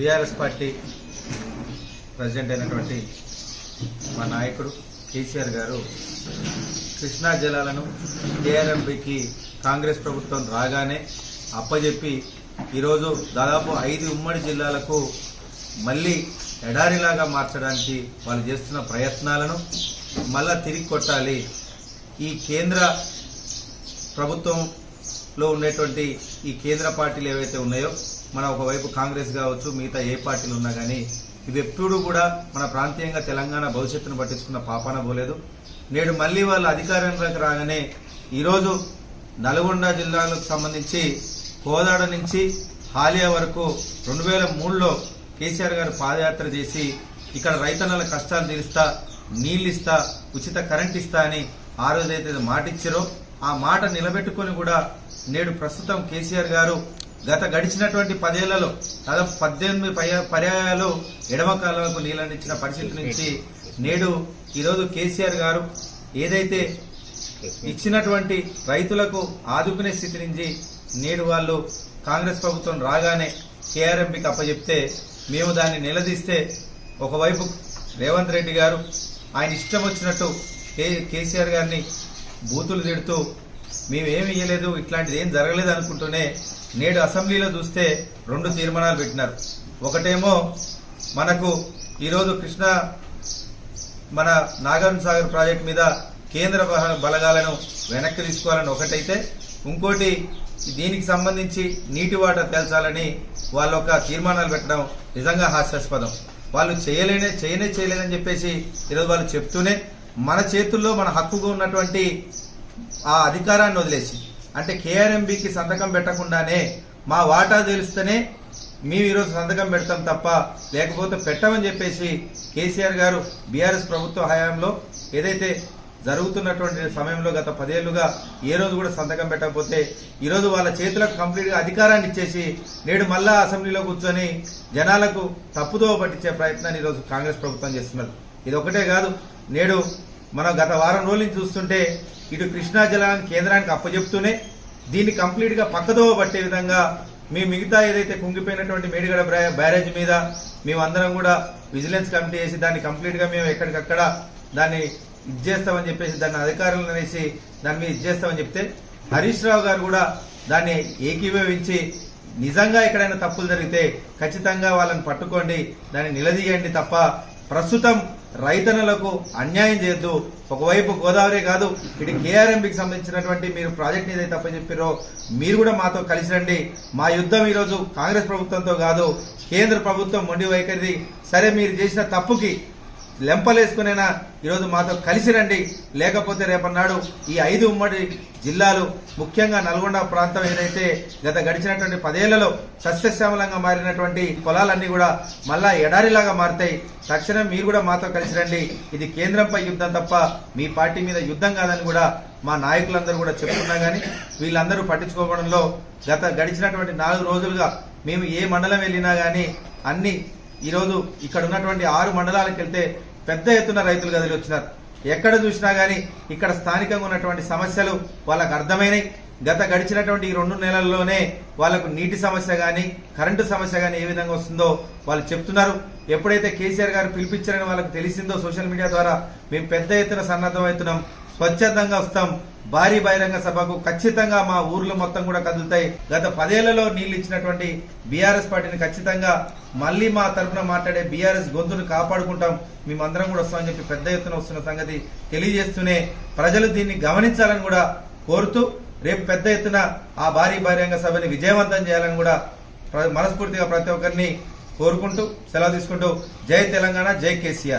BRS party president అయినటువంటి మా నాయకుడు కేసీఆర్ గారు కృష్ణా జలాలను కేఆర్ఎంపీకి కాంగ్రెస్ ప్రభుత్వం రాగానే అప్పజెప్పి ఈరోజు దాదాపు ఐదు ఉమ్మడి జిల్లాలకు మళ్ళీ ఎడారిలాగా మార్చడానికి వాళ్ళు చేస్తున్న ప్రయత్నాలను మళ్ళా తిరిగి కొట్టాలి. ఈ కేంద్ర ప్రభుత్వంలో ఉండేటువంటి ఈ కేంద్ర పార్టీలు ఏవైతే ఉన్నాయో మన ఒకవైపు కాంగ్రెస్ కావచ్చు మిగతా ఏ పార్టీలు ఉన్నా కానీ ఇది ఎప్పుడూ కూడా మన ప్రాంతీయంగా తెలంగాణ భవిష్యత్తును పట్టించుకున్న పాపాన పోలేదు. నేడు మళ్ళీ వాళ్ళు అధికారంలోకి రాగానే ఈరోజు నల్గొండ జిల్లాలకు సంబంధించి కోదాడ నుంచి హాలియా వరకు రెండు వేల మూడులో కేసీఆర్ గారు పాదయాత్ర చేసి ఇక్కడ రైతన్నల కష్టాలు తీరుస్తా నీళ్ళు ఇస్తా ఉచిత కరెంట్ ఇస్తా అని ఆ రోజైతే మాట ఇచ్చారో ఆ మాట నిలబెట్టుకొని కూడా నేడు ప్రస్తుతం కేసీఆర్ గారు గత గడిచినటువంటి పదేళ్ళలో దాదాపు పద్దెనిమిది పర్యాయాలు ఎడమ కాలువకు నీళ్ళనిచ్చిన పరిస్థితి నుంచి నేడు ఈరోజు కేసీఆర్ గారు ఏదైతే ఇచ్చినటువంటి రైతులకు ఆదుకునే స్థితి నుంచి నేడు వాళ్ళు కాంగ్రెస్ ప్రభుత్వం రాగానే కేఆర్ఎంపీకి అప్పచెప్తే మేము దాన్ని నిలదీస్తే ఒకవైపు రేవంత్ రెడ్డి గారు ఆయన ఇష్టం వచ్చినట్టు కే కేసీఆర్ గారిని బూతులు తిడుతూ మేమేమి ఇయ్యలేదు ఇట్లాంటిది ఏం జరగలేదు అనుకుంటూనే నేడు అసెంబ్లీలో చూస్తే రెండు తీర్మానాలు పెట్టినారు. ఒకటేమో మనకు ఈరోజు కృష్ణ మన నాగార్జున సాగర్ ప్రాజెక్ట్ మీద కేంద్ర బలగాలను వెనక్కి తీసుకోవాలని ఒకటైతే ఇంకోటి దీనికి సంబంధించి నీటి వాటర్ తేల్చాలని వాళ్ళ ఒక తీర్మానాలు పెట్టడం నిజంగా హాస్యాస్పదం. వాళ్ళు చేయలేనే చేయనే చేయలేదని చెప్పేసి ఈరోజు వాళ్ళు చెప్తూనే మన చేతుల్లో మన హక్కుగా ఉన్నటువంటి ఆ అధికారాన్ని వదిలేసి అంటే కేఆర్ఎంబికి సంతకం పెట్టకుండానే మా వాటా తెలిస్తేనే మేము ఈరోజు సంతకం పెడతాం తప్ప లేకపోతే పెట్టమని చెప్పేసి కేసీఆర్ గారు బీఆర్ఎస్ ప్రభుత్వ హయాంలో ఏదైతే జరుగుతున్నటువంటి సమయంలో గత పదేళ్ళుగా ఏ రోజు కూడా సంతకం పెట్టకపోతే ఈరోజు వాళ్ళ చేతులకు కంప్లీట్గా అధికారాన్ని ఇచ్చేసి నేడు మళ్ళా అసెంబ్లీలో కూర్చొని జనాలకు తప్పుదోవ పట్టించే ప్రయత్నాన్ని ఈరోజు కాంగ్రెస్ ప్రభుత్వం చేస్తున్నది. ఇది ఒకటే కాదు నేడు మనం గత వారం రోజుల నుంచి చూస్తుంటే ఇటు కృష్ణా జలాన్ని కేంద్రానికి అప్పచెప్తూనే దీన్ని కంప్లీట్గా పక్కదోవ పట్టే విధంగా మీ మిగతా ఏదైతే కుంగిపోయినటువంటి మేడిగడ బ్యారేజ్ మీద మేమందరం కూడా విజిలెన్స్ కమిటీ చేసి దాన్ని కంప్లీట్గా మేము ఎక్కడికక్కడ దాన్ని ఇచ్చేస్తామని చెప్పేసి దాన్ని అధికారులను అనేసి దాని మీద ఇచ్చేస్తామని చెప్తే హరీష్ రావు గారు కూడా దాన్ని ఏకీభవించి నిజంగా ఎక్కడైనా తప్పులు జరిగితే ఖచ్చితంగా వాళ్ళని పట్టుకోండి దాన్ని నిలదీయండి తప్ప ప్రస్తుతం రైతన్నలకు అన్యాయం చేయొద్దు. ఒకవైపు గోదావరి కాదు ఇటు కేఆర్ఎంపీకి సంబంధించినటువంటి మీరు ప్రాజెక్ట్ ఏదైతే తప్ప చెప్పారో మీరు కూడా మాతో కలిసి రండి. మా యుద్ధం ఈరోజు కాంగ్రెస్ ప్రభుత్వంతో కాదు కేంద్ర ప్రభుత్వం మొండి వైఖరిది. సరే మీరు చేసిన తప్పుకి లెంపలేసుకునైనా ఈరోజు మాతో కలిసి రండి. లేకపోతే రేపన్నాడు ఈ ఐదు ఉమ్మడి జిల్లాలు ముఖ్యంగా నల్గొండ ప్రాంతం ఏదైతే గత గడిచినటువంటి పదేళ్ళలో సస్యశ్యామలంగా మారినటువంటి పొలాలన్నీ కూడా మళ్ళా ఎడారిలాగా మారుతాయి. తక్షణం మీరు కూడా మాతో కలిసి రండి. ఇది కేంద్రంపై యుద్ధం తప్ప మీ పార్టీ మీద యుద్ధం కాదని కూడా మా నాయకులందరూ కూడా చెప్తున్నా గానీ వీళ్ళందరూ పట్టించుకోవడంలో గత గడిచినటువంటి నాలుగు రోజులుగా మేము ఏ మండలం వెళ్ళినా గానీ అన్ని ఈరోజు ఇక్కడ ఉన్నటువంటి ఆరు మండలాలకు వెళ్తే పెద్ద ఎత్తున రైతులు కదిలి వచ్చినారు. ఎక్కడ చూసినా గానీ ఇక్కడ స్థానికంగా ఉన్నటువంటి సమస్యలు వాళ్ళకు అర్థమైనాయి. గత గడిచినటువంటి ఈ రెండు నెలల్లోనే వాళ్ళకు నీటి సమస్య గాని కరెంటు సమస్య గాని ఏ విధంగా వస్తుందో వాళ్ళు చెప్తున్నారు. ఎప్పుడైతే కేసీఆర్ గారు పిలిపించారని వాళ్ళకి తెలిసిందో సోషల్ మీడియా ద్వారా మేము పెద్ద ఎత్తున సన్నద్ధమవుతున్నాం. స్వచ్ఛందంగా వస్తాం. భారీ బహిరంగ సభకు ఖచ్చితంగా మా ఊర్లు మొత్తం కూడా కదులుతాయి. గత పదేళ్ళలో నీళ్ళు ఇచ్చినటువంటి బీఆర్ఎస్ పార్టీని ఖచ్చితంగా మళ్ళీ మా తరఫున మాట్లాడే బీఆర్ఎస్ గొంతును కాపాడుకుంటాం. మేమందరం కూడా వస్తామని చెప్పి పెద్ద ఎత్తున వస్తున్న సంగతి తెలియజేస్తూనే ప్రజలు దీన్ని గమనించాలని కూడా కోరుతూ రేపు పెద్ద ఎత్తున ఆ భారీ బహిరంగ సభని విజయవంతం చేయాలని కూడా ప్ర- మనస్ఫూర్తిగా ప్రతి ఒక్కరిని కోరుకుంటూ సెలవు తీసుకుంటూ జై తెలంగాణ జై కేసీఆర్.